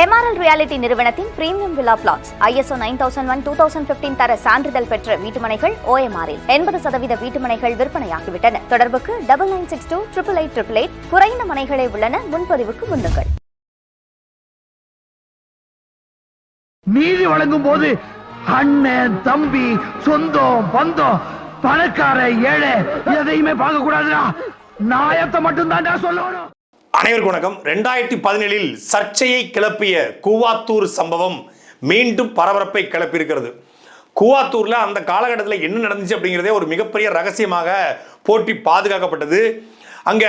MRL reality நிறுவனத்தின் premium villa plots ISO nine thousand one two thousand fifteen தர சான்றிதழ் பெற்ற வீட்டுமனைகள் ஓஎம்ஆரில் எண்பது சதவீத வீட்டுமனைகள் விற்பனையாகிவிட்டன. தொடர்புக்கு double nine six two triple eight triple eight குறைந்த மனைகளே உள்ளன. முன்பதிவுக்கு முன்னுங்கள். நீதி வழங்கும் போது அண்ணன் தம்பி சொந்தம் பந்தம் பணக்கார ஏழை எதையுமே பார்க்க கூடாதுடா நாயத்தை மட்டும் தான் சொல்லணும். அனைவருக்கும் வணக்கம். ரெண்டாயிரத்தி பதினேழில் சர்ச்சையை கிளப்பிய கூவாத்தூர் சம்பவம் மீண்டும் பரபரப்பை கிளப்பியிருக்கிறது. கூவாத்தூர்ல அந்த காலகட்டத்தில் என்ன நடந்துச்சு அப்படிங்கிறதே ஒரு மிகப்பெரிய ரகசியமாக போட்டி பாதுகாக்கப்பட்டது. அங்க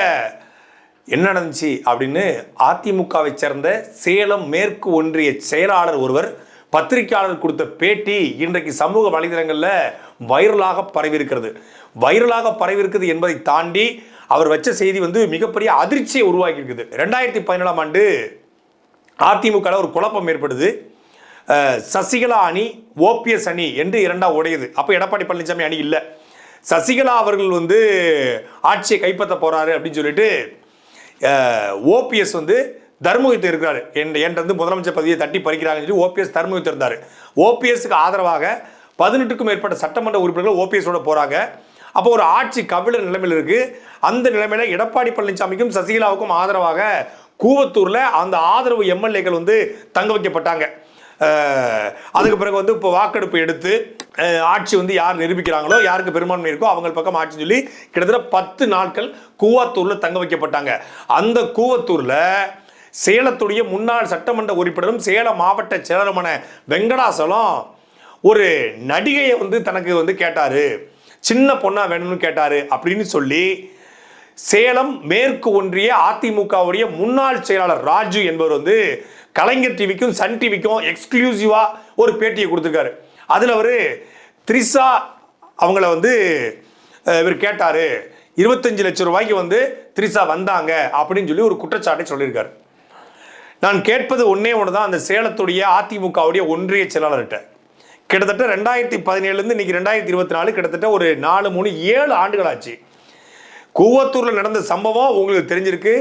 என்ன நடந்துச்சு அப்படின்னு அதிமுகவை சேர்ந்த சேலம் மேற்கு ஒன்றிய செயலாளர் ஒருவர் பத்திரிகையாளர் கொடுத்த பேட்டி இன்றைக்கு சமூக வலைதளங்களில் வைரலாக பரவியிருக்கிறது. வைரலாக பரவியிருக்கிறது என்பதை தாண்டி அவர் வச்ச செய்தி வந்து மிகப்பெரிய அதிர்ச்சியை உருவாக்கி இருக்குது ரெண்டாயிரத்தி பதினேழாம் ஆண்டு அதிமுக ஒரு குழப்பம் ஏற்படுது. சசிகலா அணி ஓபிஎஸ் அணி என்று இரண்டாக உடையுது. அப்போ எடப்பாடி பழனிசாமி அணி இல்லை. சசிகலா அவர்கள் வந்து ஆட்சியை கைப்பற்ற போகிறாரு அப்படின்னு சொல்லிட்டு ஓபிஎஸ் வந்து தர்மயுத்தம் இருக்கிறாரு. என் என்கிட்ட வந்து முதலமைச்சர் பதவியை தட்டி பறிக்கிறாங்கன்னு சொல்லி ஓபிஎஸ் தர்மயுத்தம் இருந்தார். ஓபிஎஸ்க்கு ஆதரவாக பதினெட்டுக்கும் மேற்பட்ட சட்டமன்ற உறுப்பினர்கள் ஓபிஎஸோட போகிறாங்க அப்போ ஒரு ஆட்சி கவிழ நிலைமையில் இருக்கு. அந்த நிலைமையில எடப்பாடி பழனிசாமிக்கும் சசிகலாவுக்கும் ஆதரவாக கூவத்தூர்ல அந்த ஆதரவு எம்எல்ஏக்கள் வந்து தங்க வைக்கப்பட்டாங்க. அதுக்கு பிறகு வந்து இப்போ வாக்கெடுப்பு எடுத்து ஆட்சி வந்து யார் நிரூபிக்கிறாங்களோ யாருக்கு பெரும்பான்மை இருக்கோ அவங்க பக்கம் ஆட்சி சொல்லி கிட்டத்தட்ட பத்து நாட்கள் கூவத்தூரில் தங்க வைக்கப்பட்டாங்க. அந்த கூவத்தூர்ல சேலத்துடைய முன்னாள் சட்டமன்ற உறுப்பினரும் சேலம் மாவட்ட செயலருமான வெங்கடாசலம் ஒரு நடிகையை வந்து தனக்கு வந்து கேட்டாரு. சின்ன பொண்ணா வேணும்னு கேட்டாரு அப்படின்னு சொல்லி சேலம் மேற்கு ஒன்றிய அதிமுகவுடைய முன்னாள் செயலாளர் ராஜு என்பவர் வந்து கலைஞர் டிவிக்கும் சன் டிவிக்கும் எக்ஸ்க்ளூசிவா ஒரு பேட்டியை கொடுத்துருக்காரு. அதில் அவர் த்ரிஷா அவங்கள வந்து இவர் கேட்டாரு இருபத்தஞ்சு லட்சம் ரூபாய்க்கு வந்து த்ரிஷா வந்தாங்க அப்படின்னு சொல்லி ஒரு குற்றச்சாட்டை சொல்லியிருக்காரு. நான் கேட்பது ஒன்னே ஒன்று தான் அந்த சேலத்துடைய அதிமுகவுடைய ஒன்றிய செயலாளர்கிட்ட. கிட்டத்தட்ட ரெண்டாயிரத்தி பதினேழுலேருந்து இன்னைக்கு ரெண்டாயிரத்தி இருபத்தி நாலு கிட்டத்தட்ட ஒரு நாலு மூணு ஏழு ஆண்டுகள் ஆச்சு கூவத்தூரில் நடந்த சம்பவம் உங்களுக்கு தெரிஞ்சிருக்கு.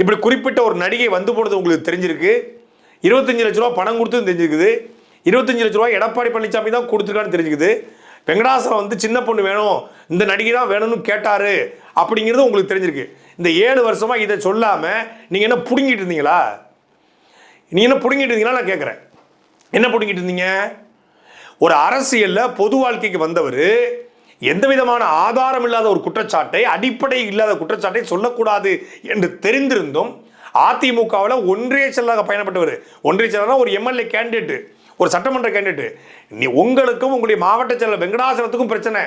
இப்படி குறிப்பிட்ட ஒரு நடிகை வந்து போனது உங்களுக்கு தெரிஞ்சிருக்கு. இருபத்தஞ்சு லட்ச ரூபா பணம் கொடுத்து தெரிஞ்சிருக்குது. இருபத்தஞ்சு லட்ச ரூபா எடப்பாடி பழனிசாமி தான் கொடுத்துருக்கான்னு தெரிஞ்சுக்குது வெங்கடாசலம் வந்து சின்ன பொண்ணு வேணும் இந்த நடிகை தான் வேணும்னு கேட்டாரு அப்படிங்கிறது உங்களுக்கு தெரிஞ்சிருக்கு. இந்த ஏழு வருஷமா இதை சொல்லாம நீங்க என்ன புடுங்கிட்டு இருந்தீங்களா? நீ என்ன புடுங்கிட்டு இருந்தீங்களா? நான் கேட்குறேன் என்ன புடுங்கிட்டு இருந்தீங்க? ஒரு அரசியல்ல பொது வாழ்க்கைக்கு வந்தவர் எந்த விதமான ஆதாரம் இல்லாத ஒரு குற்றச்சாட்டை அடிப்படை இல்லாத குற்றச்சாட்டை சொல்லக்கூடாது என்று தெரிந்திருந்தும் அதிமுகவில் ஒன்றிய செயலாக பயணப்பட்டவர். ஒன்றிய செயலாளர் ஒரு எம்எல்ஏ கேண்டிடேட் ஒரு சட்டமன்ற கேண்டிடேட் நீ உங்களுக்கும் உங்களுடைய மாவட்ட செயலர் வெங்கடாசலத்துக்கும் பிரச்சனை.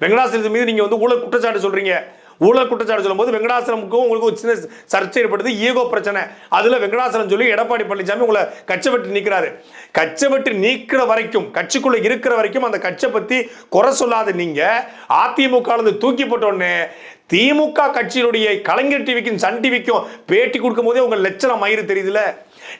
வெங்கடாசலத்து மீது நீங்கள் வந்து ஊழல் குற்றச்சாட்டு சொல்கிறீங்க ஊழல் குற்றச்சாட்டு சொல்லும்போது வெங்கடாசலமுக்கும் உங்களுக்கு ஒரு சின்ன சர்ச்சை ஏற்படுது ஈகோ பிரச்சனை. அதுல வெங்கடாசலம் சொல்லி எடப்பாடி பழனிசாமி உங்களை கச்சை வெட்டி நீக்கிறாரு. கச்சை நீக்கிற வரைக்கும் கட்சிக்குள்ள இருக்கிற வரைக்கும் அந்த கட்சை பத்தி குறை சொல்லாத நீங்க அதிமுக தூக்கி போட்டோடனே திமுக கட்சியினுடைய கலைஞர் டிவிக்கும் சன் டிவிக்கும் பேட்டி கொடுக்கும் போதே உங்க லட்சணம் மயிறு தெரியுதுல.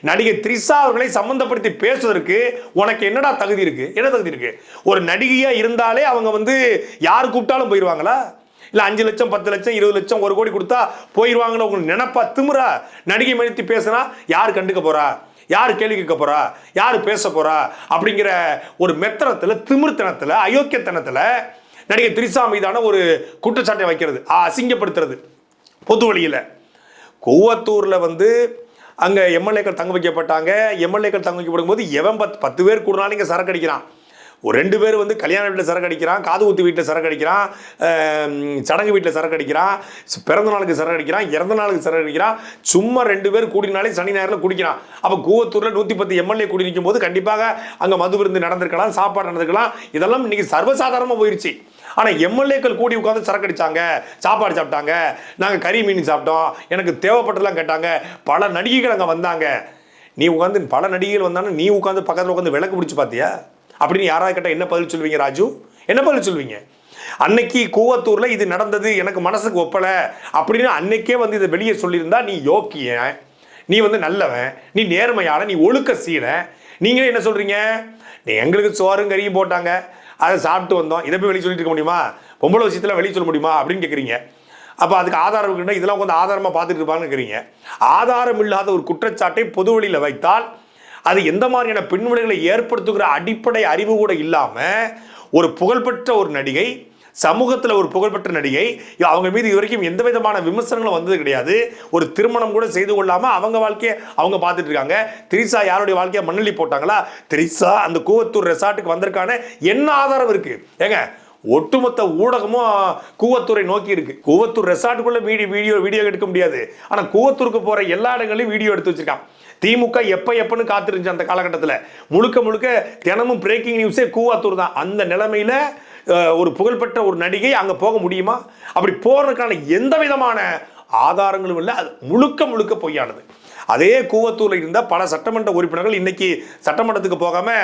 நடிகை த்ரிஷா அவர்களை சம்பந்தப்படுத்தி பேசுவதற்கு உனக்கு என்னடா தகுதி இருக்கு? என்ன தகுதி இருக்கு? ஒரு நடிகையா இருந்தாலே அவங்க வந்து யார் கூப்பிட்டாலும் போயிடுவாங்களா இல்லை அஞ்சு லட்சம் பத்து லட்சம் இருபது லட்சம் ஒரு கோடி கொடுத்தா போயிடுவாங்கன்னு உங்களுக்கு நினப்பா திமிரா நடிகை மதித்து பேசுனா யார் கண்டுக்க போறா? யார் கேள்வி கேட்க போறா? யார் பேச போறா? அப்படிங்கிற ஒரு மெத்தனத்தில் திமிர்த்தனத்தில் அயோக்கியத்தனத்தில் நடிகை திரிசா மீதான ஒரு குற்றச்சாட்டை வைக்கிறது. ஆ, அசிங்கப்படுத்துறது பொது வழியில். கூவத்தூரில் வந்து அங்கே எம்எல்ஏக்கள் தங்க வைக்கப்பட்டாங்க. எம்எல்ஏக்கள் தங்க வைக்கப்படும் போது எவன் பத்து பத்து பேர் கூடனாலும் இங்கே சரக்கு அடிக்கிறான். ஒரு ரெண்டு பேர் வந்து கல்யாண வீட்டில் சரக்கு அடிக்கிறான் காது ஊத்து வீட்டில் சரக்கு அடிக்கிறான் சடங்கு வீட்டில் சரக்கு அடிக்கிறான் பிறந்த நாளுக்கு சரக்கு அடிக்கிறான் இறந்த நாளுக்கு சரக்கு அடிக்கிறான் சும்மா ரெண்டு பேர் கூடினாலே சனி ஞாயிறில் குடிக்கிறான். அப்போ கூவத்தூரில் நூற்றி பத்து எம்எல்ஏ கூடி நிற்கும் போது கண்டிப்பாக அங்கே மது விருந்து நடந்திருக்கலாம் சாப்பாடு நடந்திருக்கலாம். இதெல்லாம் இன்னைக்கு சர்வசாதாரணமாக போயிடுச்சு ஆனால் எம்எல்ஏக்கள் கூடி உட்காந்து சரக்கு அடித்தாங்க சாப்பாடு சாப்பிட்டாங்க நாங்கள் கறி மீன் சாப்பிட்டோம் எனக்கு தேவைப்பட்டதெல்லாம் கேட்டாங்க பல நடிகைகள் அங்கே வந்தாங்க. நீ உட்காந்து பல நடிகைகள் வந்தானே நீ உட்காந்து பக்கத்தில் உட்காந்து விளக்கு பிடிச்சி பார்த்தியா? அப்படின்னு யாராவது கேட்டால் என்ன பதில் சொல்வீங்க ராஜு? என்ன பதில் சொல்வீங்க அன்னைக்கு கூவத்தூர்ல இது நடந்தது எனக்கு மனசுக்கு ஒப்பல அப்படின்னு அன்னைக்கே வந்து இதை வெளியே சொல்லியிருந்தா நீ யோக்கிய. நீ வந்து நல்லவன். நீ நேர்மையான நீ ஒழுக்க சீன நீங்களே என்ன சொல்றீங்க? நீ எங்களுக்கு சோறும் கறியும் போட்டாங்க. அதை சாப்பிட்டு வந்தோம். இதை போய் வெளியே சொல்லிட்டு இருக்க முடியுமா? பொம்பளை விஷயத்துல வெளியே சொல்ல முடியுமா? அப்படின்னு கேட்குறீங்க அப்போ அதுக்கு ஆதாரம் இருக்குன்னா இதெல்லாம் கொஞ்சம் ஆதாரமாக பார்த்துட்டு இருப்பாங்கன்னு ஆதாரம் இல்லாத ஒரு குற்றச்சாட்டை பொது வழியில் வைத்தால் அது எந்த மாதிரியான பின்விளைகளை ஏற்படுத்துகிற அடிப்படை அறிவு கூட இல்லாமல் ஒரு புகழ்பெற்ற ஒரு நடிகை சமூகத்தில் ஒரு புகழ்பெற்ற நடிகை அவங்க மீது வரைக்கும் எந்த விதமான விமர்சனங்களும் வந்தது கிடையாது. ஒரு திருமணம் கூட செய்து கொள்ளாமல் அவங்க வாழ்க்கையை அவங்க பார்த்துட்டு இருக்காங்க. திரிசா யாருடைய வாழ்க்கையை மண்ணள்ளி போட்டாங்களா? திரிசா அந்த கூவத்தூர் ரெசார்ட்டுக்கு வந்திருக்கான என்ன ஆதாரம் இருக்கு? ஏங்க ஒட்டுமொத்த ஊடகமும் கூவத்தூரை நோக்கி இருக்கு. கூவத்தூர் ரெசார்ட்டுக்குள்ள வீடியோ வீடியோ வீடியோ எடுக்க முடியாது. ஆனால் கூவத்தூருக்கு போற எல்லா இடங்களையும் வீடியோ எடுத்து வச்சிருக்கான். திமுக எப்ப எப்பன்னு காத்திருந்துச்சு அந்த காலகட்டத்தில். முழுக்க முழுக்க தினமும் பிரேக்கிங் நியூஸே கூவாத்தூர் தான். அந்த நிலைமையில ஒரு புகழ்பெற்ற ஒரு நடிகை அங்கே போக முடியுமா? அப்படி போறதுக்கான எந்த விதமான ஆதாரங்களும் இல்லை. அது முழுக்க முழுக்க பொய்யானது. அதே கூவத்தூரில் இருந்த பல சட்டமன்ற உறுப்பினர்கள் இன்னைக்கு சட்டமன்றத்துக்கு போகாம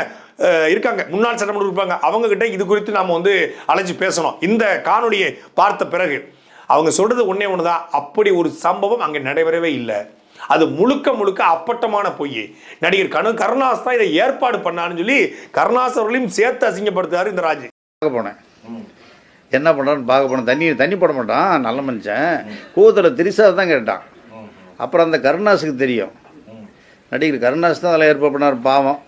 இருக்காங்க. முன்னாள் சட்டமன்ற உறுப்பினங்க அவங்க கிட்ட இது குறித்து நாம வந்து அழைச்சி பேசணும். இந்த காணொலியை பார்த்த பிறகு அவங்க சொல்றது ஒன்று தான் அப்படி ஒரு சம்பவம் அங்கே நடைபெறவே இல்லை. அது முழுக்க முழுக்க அப்பட்டமான பொய் நடிகர் கனு கருணாஸ் தான் இதை ஏற்பாடு பண்ணான்னு சொல்லி கருணாஸ் அவர்களையும் சேர்த்து அசிங்கப்படுத்தாரு இந்த ராஜ். பார்க்க போனேன் என்ன பண்ணுறான்னு பார்க்க போனேன் தண்ணி தண்ணி போட மாட்டான். நல்ல மனுஷன். கூவத்தில் திரிசா தான் கேட்டான். அப்புறம் அந்த கருணாஸுக்கு தெரியும். நடிகர் கருணாஸ் தான் அதில் ஏற்பாடு பண்ணார் பாவம்.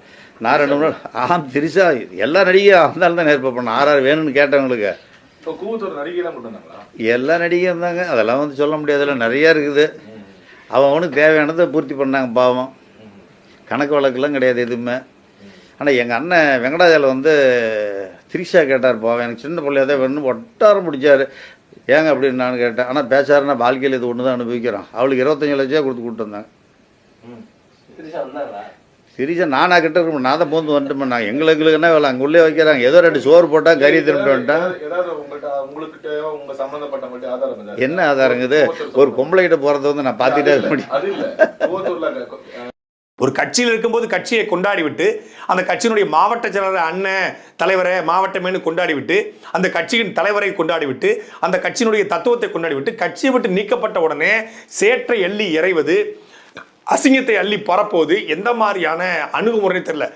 நான் ரெண்டு மூணு ஆம் திரிசா எல்லா நடிகையும் அவந்தாலும் தான் ஏற்பாடு பண்ண ஆறு ஆறு வேணும்னு கேட்டவங்களுக்கு எல்லா நடிகையும் இருந்தாங்க அதெல்லாம் வந்து சொல்ல முடியாதுல நிறையா இருக்குது. அவன் அவனுக்கு தேவையானதை பூர்த்தி பண்ணாங்க பாவம். கணக்கு வழக்கெல்லாம் கிடையாது எதுவுமே. ஆனால் எங்கள் அண்ணன் வெங்கடாஜலம் வந்து திரிஷா கேட்டார் பாவம் எனக்கு சின்ன பிள்ளையா தான் வேணும்னு ஒட்டாரம் முடிச்சார் ஏங்க அப்படின்னு நான் கேட்டேன். ஆனால் பேசாருன்னா வாழ்க்கையில் இது ஒன்று தான் அனுபவிக்கிறோம் அவளுக்கு இருபத்தஞ்சு லட்சம் கொடுத்து கூப்பிட்டு வந்தாங்க திரிஷா நானா கிட்ட இருக்கணும் நான் தான் போந்து வந்துட்டு நான் எங்களுக்கு என்ன வேலை? அங்கே உள்ளே வைக்கிறாங்க. ஏதோ ரெண்டு சோறு போட்டால் கறி திரும்பிட்டு வந்துட்டேன். உங்ககிட்ட உங்க சம்பந்தப்பட்டவங்கள்ட்ட ஆதாரம் இருந்தா? என்ன ஆதாரங்குது? ஒரு பொம்பளை கிட்ட போறத வந்து நான் பார்த்துட்டே முடியும். அது இல்ல. ஒரு கட்சியில் இருக்கும்போது கட்சியை கொண்டாடி விட்டு அந்த கட்சியினுடைய மாவட்ட செயலாளர் அண்ணன் தலைவரை மாவட்டமேனு கொண்டாடி விட்டு அந்த கட்சியின் தலைவரை கொண்டாடி விட்டு அந்த கட்சியினுடைய தத்துவத்தை கொண்டாடி விட்டு கட்சியை விட்டு நீக்கப்பட்ட உடனே சேற்றை எள்ளி இறைவது அசிங்கத்தை அள்ளி பரப்புவது எந்த மாதிரியான அணுகுமுறை தெரியல.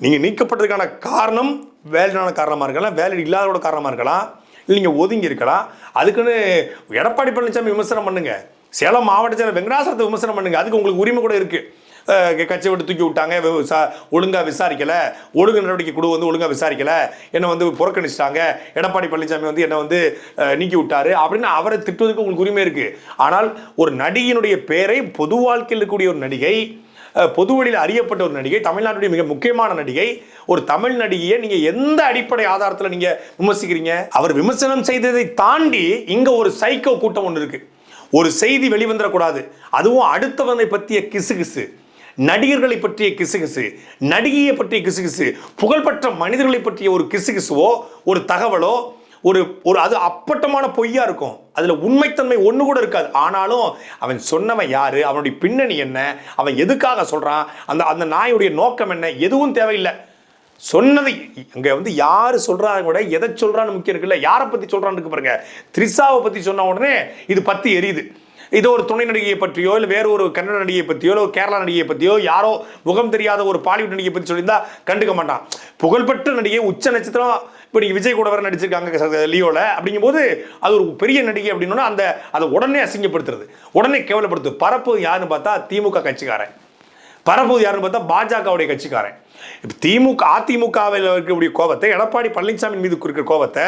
நீங்க நீக்கப்பட்டதுக்கான காரணம் வேலிடான காரணமா இருக்கலாம் வேலிட் இல்லாதோட காரணமா இருக்கலாம். இல்லை நீங்கள் ஒதுங்கி இருக்கலாம் அதுக்குன்னு எடப்பாடி பழனிசாமி விமர்சனம் பண்ணுங்கள் சேலம் மாவட்டத்தில் செயலர் வெங்கடாசலத்தை விமர்சனம் பண்ணுங்கள் அதுக்கு உங்களுக்கு உரிமை கூட இருக்குது கட்சி விட்டு தூக்கி விட்டாங்க. ஒழுங்காக விசாரிக்கலை. ஒழுங்கு நடவடிக்கை குழு வந்து ஒழுங்காக விசாரிக்கலை. என்னை வந்து புறக்கணிச்சிட்டாங்க. எடப்பாடி பழனிசாமி வந்து என்னை வந்து நீக்கி விட்டாரு அப்படின்னு அவரை திட்டுவதற்கு உங்களுக்கு உரிமை இருக்குது ஆனால் ஒரு நடிகையினுடைய பேரை பொது வாழ்க்கையில் இருக்கக்கூடிய ஒரு நடிகை பொதுவெளியில் அறியப்பட்ட ஒரு நடிகை தமிழ்நாட்டுடைய மிக முக்கியமான நடிகை. ஒரு தமிழ் நடிகையை நீங்க எந்த அடிப்படை ஆதாரத்தில் நீங்க விமர்சிக்கிறீங்க? அவர் விமர்சனம் செய்ததை தாண்டி இங்க ஒரு சைக்கோ கூட்டம் ஒன்று இருக்கு. ஒரு செய்தி வெளிவந்துடக்கூடாது அதுவும் அடுத்தவனை பற்றிய கிசுகிசு. நடிகர்களை பற்றிய கிசுகிசு. நடிகையை பற்றிய கிசுகிசு. புகழ்பெற்ற மனிதர்களை பற்றிய ஒரு கிசுகிசுவோ ஒரு தகவலோ ஒரு ஒரு அது அப்பட்டமான பொய்யா இருக்கும். அதுல உண்மைத்தன்மை ஒன்று கூட இருக்காது. ஆனாலும் அவன் சொன்னவன் யாரு? அவனுடைய பின்னணி என்ன? அவன் எதுக்காக சொல்றான்? அந்த அந்த நாயுடைய நோக்கம் என்ன? எதுவும் தேவையில்லை. சொன்னது அங்கே வந்து யாரு சொல்றாங்க கூட எதை சொல்றான்னு முக்கியம் இருக்குல்ல? யாரை பத்தி சொல்றான்னு பாருங்க. த்ரிஷாவை பத்தி சொன்ன உடனே இது பத்தி எரியுது. இதோ ஒரு துணை நடிகையை பற்றியோ இல்லை வேற ஒரு கன்னட நடிகையை பற்றியோ இல்லை ஒரு கேரளா நடிகையை பற்றியோ யாரோ முகம் தெரியாத ஒரு பாலிவுட் நடிகையை பற்றி சொல்லியிருந்தா கண்டுக்க மாட்டான். புகழ்பெற்ற நடிகை உச்ச நட்சத்திரம் இப்போ நீங்கள் விஜய் கூட வர நடிச்சிருக்காங்க லியோவில் அப்படிங்கும்போது அது ஒரு பெரிய நடிகை அப்படின்னா அந்த அதை உடனே அசிங்கப்படுத்துறது. உடனே கேவலப்படுத்து. பரப்பு யாருன்னு பார்த்தா திமுக கட்சிக்காரன். பரப்புவது யாருன்னு பார்த்தா பாஜகவுடைய கட்சிக்காரன். இப்போ திமுக அதிமுகவில் இருக்கக்கூடிய கோபத்தை எடப்பாடி பழனிசாமி மீது இருக்கிற கோபத்தை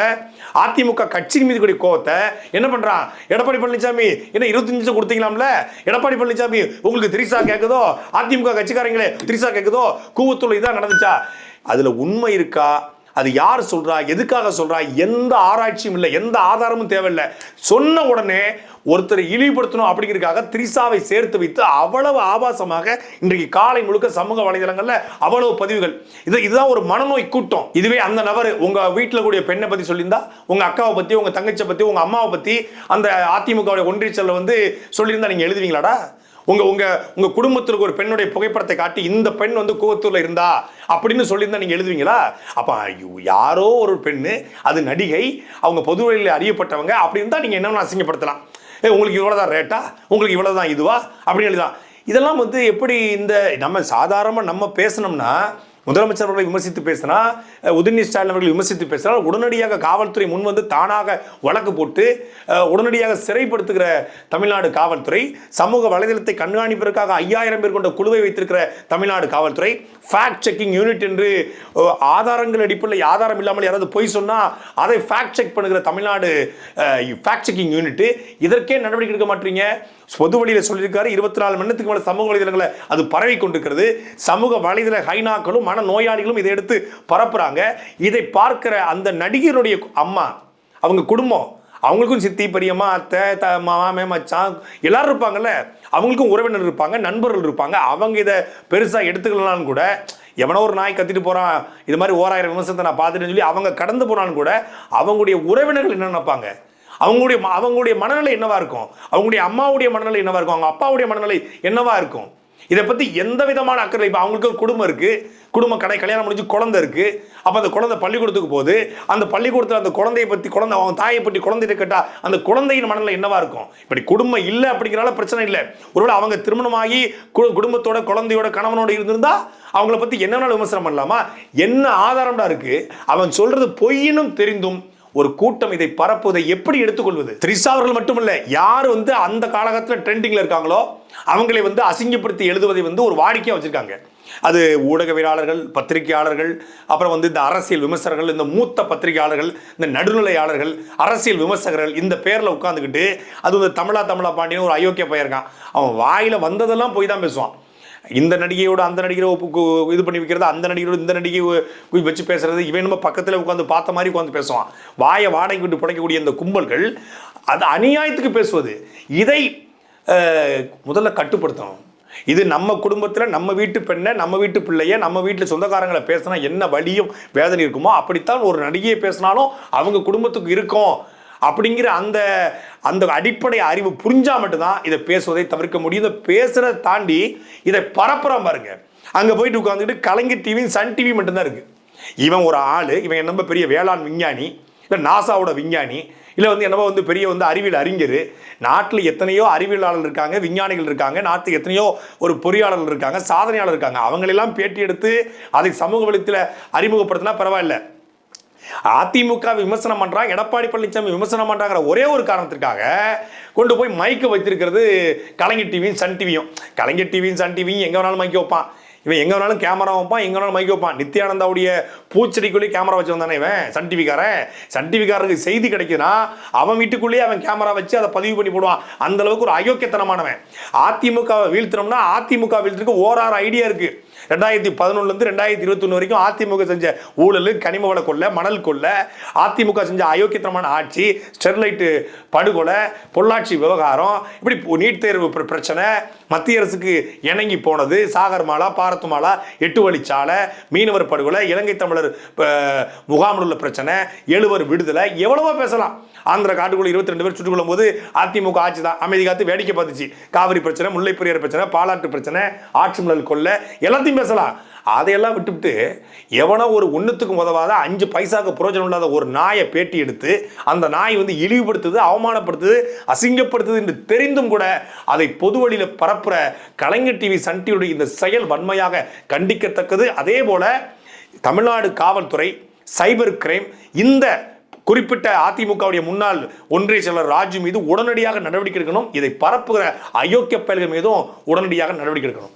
அதிமுக கட்சியின் மீது கூடிய கோபத்தை என்ன பண்ணுறான் எடப்பாடி பழனிசாமி என்ன இருபத்தஞ்சு லட்சம் கொடுத்தீங்களாம்ல? எடப்பாடி பழனிசாமி உங்களுக்கு திரிசா கேட்குதோ அதிமுக கட்சிக்காரங்களே திரிசா கேட்குதோ கூவத்துள்ள இதான் நடந்துச்சா? அதில் உண்மை இருக்கா? அது யார் சொல்றா எதுக்காக சொல்றா எந்த ஆராய்ச்சியும் இல்லை எந்த ஆதாரமும் தேவையில்லை. சொன்ன உடனே ஒருத்தரை இழிவுபடுத்தணும் அப்படிங்கிறதுக்காக திரிசாவை சேர்த்து வைத்து அவ்வளவு ஆபாசமாக இன்றைக்கு காலை முழுக்க சமூக வலைதளங்களில் அவ்வளவு பதிவுகள். இது இதுதான் ஒரு மனநோய் கூட்டம். இதுவே அந்த நபர் உங்க வீட்டில் கூடிய பெண்ணை பத்தி சொல்லியிருந்தா உங்க அக்காவை பத்தி உங்க தங்கச்சியை பத்தி உங்க அம்மாவை பத்தி அந்த அதிமுகவுடைய ஒன்றிய செல்ல வந்து சொல்லியிருந்தா நீங்க எழுதுவீங்களாடா? உங்க உங்க உங்க குடும்பத்திற்கு ஒரு பெண்ணுடைய புகைப்படத்தை காட்டி இந்த பெண் வந்து கூவத்தூர்ல இருந்தா அப்படின்னு சொல்லியிருந்தா நீங்க எழுதுவீங்களா? அப்ப ஐயோ, யாரோ ஒரு பெண்ணு அது நடிகை அவங்க பொது வழியில் அறியப்பட்டவங்க அப்படின்னு தான் நீங்க என்னென்ன அசிங்கப்படுத்தலாம். ஏ உங்களுக்கு இவ்வளவுதான் ரேட்டா உங்களுக்கு இவ்வளவுதான் இதுவா? அப்படின்னு எழுதலாம். இதெல்லாம் வந்து எப்படி இந்த நம்ம சாதாரணமாக நம்ம பேசணும்னா முதலமைச்சர் அவர்களை விமர்சித்து பேசினா உதயநிதி ஸ்டாலின் அவர்களை விமர்சித்து பேசினால் உடனடியாக காவல்துறை முன் வந்து தானாக வழக்கு போட்டு உடனடியாக சிறைப்படுத்துகிற தமிழ்நாடு காவல்துறை சமூக வலைதளத்தை கண்காணிப்பதற்காக ஐயாயிரம் பேர் கொண்ட குழுவை வைத்திருக்கிற தமிழ்நாடு காவல்துறை ஃபேக்ட் செக்கிங் யூனிட் என்று ஆதாரங்கள் அடிப்படையில் ஆதாரம் இல்லாமல் யாராவது பொய் சொன்னால் அதை ஃபேக்ட் செக் பண்ணுகிற தமிழ்நாடு ஃபேக்ட் செக்கிங் யூனிட்டு இதற்கே நடவடிக்கை எடுக்க மாட்டீங்க. பொது வழியில் சொல்லியிருக்காரு. இருபத்தி நாலு மணி நேரத்துக்கு மேலே சமூக வலைதளங்களை அது பரவி கொண்டிருக்கிறது. சமூக வலைதள ஹைனாக்களும் மன நோயாளிகளும் இதை எடுத்து பரப்புறாங்க. இதை பார்க்கிற அந்த நடிகருடைய அம்மா அவங்க குடும்பம் அவங்களுக்கும் சித்தி பெரியம்மா அத்தை த மாமே மச்சான் எல்லாரும் இருப்பாங்கல்ல. அவங்களுக்கும் உறவினர் இருப்பாங்க நண்பர்கள் இருப்பாங்க. அவங்க இதை பெருசாக எடுத்துக்கலனாலும் கூட எவனோ ஒரு நாய் கத்திட்டு போகிறான் இது மாதிரி ஓராயிரம் விமர்சனத்தை நான் பார்த்துட்டேன்னு சொல்லி அவங்க கடந்து போனாலும் கூட அவங்களுடைய உறவினர்கள் என்ன நினைப்பாங்க? அவங்களுடைய ம- அவங்களுடைய மனநிலை என்னவா இருக்கும்? அவங்களுடைய அம்மாவுடைய மனநிலை என்னவா இருக்கும்? அவங்க அப்பாவுடைய மனநிலை என்னவா இருக்கும்? இதை பற்றி எந்த விதமான அக்கறை? இப்போ அவங்களுக்கு ஒரு குடும்பம் இருக்குது குடும்பம் கடை கல்யாணம் முடிஞ்சு குழந்தை இருக்குது அப்போ அந்த குழந்தை பள்ளிக்கூடத்துக்கு போகுது. அந்த பள்ளிக்கூடத்தில் அந்த குழந்தையை பற்றி குழந்தை அவன் தாயை பற்றி குழந்தைகிட்ட கேட்டால் அந்த குழந்தையின் மனநிலை என்னவா இருக்கும்? இப்படி குடும்பம் இல்லை அப்படிங்கிறனால பிரச்சனை இல்லை. ஒருவேளை அவங்க திருமணமாகி குடும்பத்தோட குழந்தையோட கணவனோட இருந்திருந்தா அவங்கள பற்றி என்ன விமர்சனம் பண்ணலாமா? என்ன ஆதாரம்டா இருக்குது அவன் சொல்கிறது பொய்யினும் தெரிந்தும் ஒரு கூட்டம் இதை பரப்புவதை எப்படி எடுத்துக்கொள்வது? த்ரிஷா அவர்கள் மட்டுமல்ல யார் வந்து அந்த காலகட்டத்தில் ட்ரெண்டிங்கில் இருக்காங்களோ அவங்களை வந்து அசிங்கப்படுத்தி எழுதுவதை வந்து ஒரு வாடிக்கையாக வச்சுருக்காங்க. அது ஊடகவியலாளர்கள் பத்திரிகையாளர்கள் அப்புறம் வந்து இந்த அரசியல் விமர்சகர்கள் இந்த மூத்த பத்திரிகையாளர்கள் இந்த நடுநிலையாளர்கள் அரசியல் விமர்சகர்கள் இந்த பேரில் உட்காந்துக்கிட்டு அது வந்து தமிழா தமிழா பாண்டியன் ஒரு அயோக்கிய பையன் அவன் வாயில் வந்ததெல்லாம் போய் தான் பேசுவான். இந்த நடிகையோட அந்த நடிகரை இது பண்ணி வைக்கிறது அந்த நடிகரோட இந்த நடிகை வச்சு பேசுறது இவன் நம்ம பக்கத்தில் உட்காந்து பார்த்த மாதிரி உட்காந்து பேசுவான். வாயை வாடகை விட்டு புடைக்கக்கூடிய இந்த கும்பல்கள் அது அநியாயத்துக்கு பேசுவது. இதை முதல்ல கட்டுப்படுத்தணும். இது நம்ம குடும்பத்தில் நம்ம வீட்டு பெண்ணை நம்ம வீட்டு பிள்ளைய நம்ம வீட்டில் சொந்தக்காரங்களை பேசினா என்ன வலியும் வேதனை இருக்குமோ அப்படித்தான் ஒரு நடிகையை பேசினாலும் அவங்க குடும்பத்துக்கு இருக்கும். அப்படிங்கிற அந்த அந்த அடிப்படை அறிவு புரிஞ்சால் மட்டும்தான் இதை பேசுவதை தவிர்க்க முடியும். இதை பேசுகிறத தாண்டி இதை பரப்புறம் பாருங்க. அங்கே போயிட்டு உட்காந்துக்கிட்டு கலைஞர் டிவியும் சன் டிவி மட்டும்தான் இருக்குது இவன் ஒரு ஆள் இவன் என்னமோ பெரிய வேளாண் விஞ்ஞானி இல்லை நாசாவோட விஞ்ஞானி இல்லை வந்து என்னமோ வந்து பெரிய வந்து அறிவியல் அறிஞர். நாட்டில் எத்தனையோ அறிவியலாளர் இருக்காங்க விஞ்ஞானிகள் இருக்காங்க நாட்டுக்கு எத்தனையோ ஒரு பொறியாளர்கள் இருக்காங்க சாதனையாளர் இருக்காங்க. அவங்களெல்லாம் பேட்டி எடுத்து அதை சமூக வலைத்தில் அறிமுகப்படுத்தினா பரவாயில்ல. அதிமுக விமர்சனம் பண்றான் எடப்பாடி பழனிசாமி விமர்சனம் பண்ணுறாங்கிற ஒரே ஒரு காரணத்திற்காக கொண்டு போய் மைக்கு வச்சிருக்கிறது கலைஞர் டிவியும் சன் டிவியும். கலைஞர் டிவியும் சன் டிவியும் எங்கே வேணாலும் மைக்கு வைப்பான். இவன் எங்கே வேணாலும் கேமரா வைப்பான் எங்கே வேணாலும் மைக்க வைப்பான். நித்யானந்தாவுடைய பூச்செடிக்குள்ளேயே கேமரா வச்சு வந்தானே இவன் சன் டிவிக்காரன். சன் டிவிக்காரருக்கு செய்தி கிடைக்குதுன்னா அவன் வீட்டுக்குள்ளேயே அவன் கேமரா வச்சு அதை பதிவு பண்ணி போடுவான். அந்த அளவுக்கு ஒரு அயோக்கியத்தனமானவன். அதிமுகவை வீழ்த்தணும்னா அதிமுக வீழ்த்துக்கு ஓராறு ஐடியா இருக்குது ரெண்டாயிரத்தி பதினொன்னுலேருந்து ரெண்டாயிரத்தி இருபத்தொன்று வரைக்கும் அதிமுக செஞ்ச ஊழல் கனிம வள கொள்ளை மணல் கொள்ளை அதிமுக செஞ்ச அயோக்கியத்தனமான ஆட்சி ஸ்டெர்லைட்டு படுகொலை பொள்ளாச்சி விவகாரம் இப்படி நீட் தேர்வு பிரச்சனை மத்திய அரசுக்கு இணங்கி போனது. சாகர்மாலா பாரத்துமாலா எட்டு வழிச்சாலை மீனவர் படுகொலை இலங்கை தமிழர் முகாமில் உள்ள பிரச்சனை எழுவர் விடுதலை எவ்வளவோ பேசலாம். ஆந்திர காட்டுக்குள்ள இருபத்தி ரெண்டு பேர் சுட்டுக்கொள்ளும் போது அதிமுக ஆட்சி தான். அமைதி காத்து வேடிக்கை பார்த்துச்சு. காவிரி பிரச்சனை முல்லைப்பெரியார் பிரச்சனை பாலாட்டு பிரச்சனை ஆட்சி மணல் கொள்ள எல்லாத்தையும் பேசலாம். அதையெல்லாம் விட்டுவிட்டு எவனோ ஒரு ஒன்றுத்துக்கும் உதவாத அஞ்சு பைசாக்கு பிரயோஜனம் இல்லாத ஒரு நாயை பேட்டி எடுத்து அந்த நாய் வந்து இழிவுபடுத்துது அவமானப்படுத்துது அசிங்கப்படுத்துது என்று தெரிந்தும் கூட அதை பொது வழியில் பரப்புகிற கலைஞர் டிவி சன் டிவியுடைய இந்த செயல் வன்மையாக கண்டிக்கத்தக்கது. அதே போல தமிழ்நாடு காவல்துறை சைபர் கிரைம் இந்த குறிப்பிட்ட அதிமுகவுடைய முன்னாள் ஒன்றிய செயலர் ராஜு மீது உடனடியாக நடவடிக்கை எடுக்கணும். இதை பரப்புகிற அயோக்கிய பயல்கள் மீதும் உடனடியாக நடவடிக்கை எடுக்கணும்.